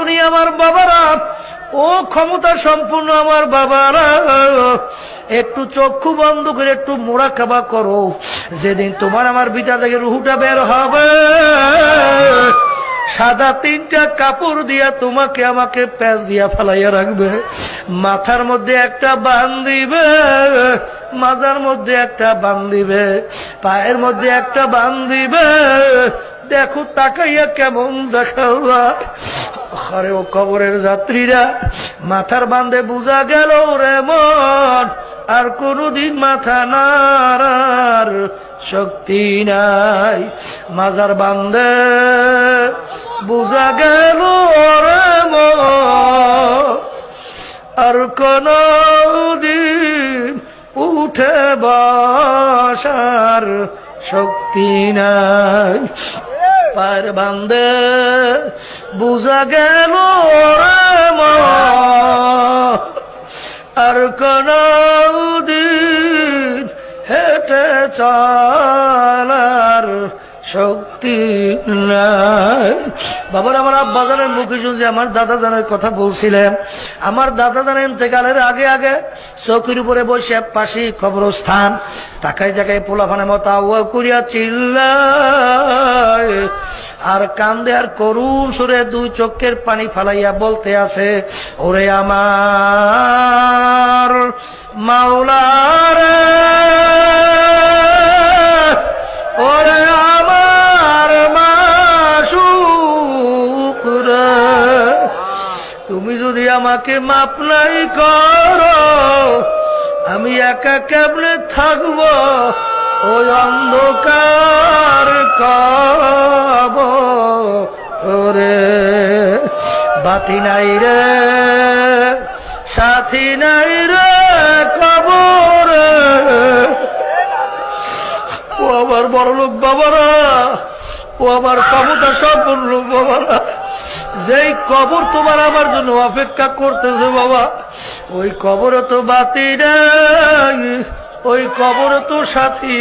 ধনী আমার বাবারা, ও ক্ষমতা সম্পূর্ণ আমার বাবারা, একটু চক্ষু বন্ধ করে একটু মোড়া খাবা করো। যেদিন তোমার আমার ভিতর থেকে রুহুটা বের হবে, সাদা তিনটা কাপড় দিয়া তোমাকে আমাকে প্যাচ দিয়া ফেলাইয়া রাখবে। মাথার মধ্যে একটা বান দিবে, মাজার মধ্যে একটা বান দিবে, পায়ের মধ্যে একটা বান দিবে। দেখো তাকাইয়া কেমন দেখা আরে ও কবরের যাত্রীরা, মাথার বান্ধে বোঝা গেল রে মন, আর কোনদিন মাথা নাড়ার শক্তি নাই। মাজার বান্ধে বোঝা গেল রে আর কোন দিন উঠে বসার শক্তি নাই। পার বান্দে বুঝা গেল আর কোন হেঁটে চলার শক্তি নাই। বাবার আমার আব্বা জানের মুখে শুনছি আমার দাদা জানের কথা বলছিলেন। আমার দাদা জানের ইন্তেকালের আগে আগে চৌকির উপরে বসে পাশে কবরস্থান। তাকাই জায়গায় পোলাফানে মতো করিয়া চিল্লায়। আর কান্দে আর করুণ সুরে দুই চোখের পানি ফালাইয়া বলতে আছে, ওরে আমার মাওলারে তুমি যদি আমাকে মাপ নাই করো, আমি একা কেমনে থাকব? ওই অন্ধকার কব ওরে, বাতি নাই রে, সাথী নাই রে, কবরে। ও আমার বড় লোক বাবারা ও আমার ক্ষমতা সম্পূর্ণ, বাবা। যেই কবর তোমার আমার জন্য অপেক্ষা করতেছে, বাবা, ওই কবরে তো বাতি ওই কবরে তো সাথী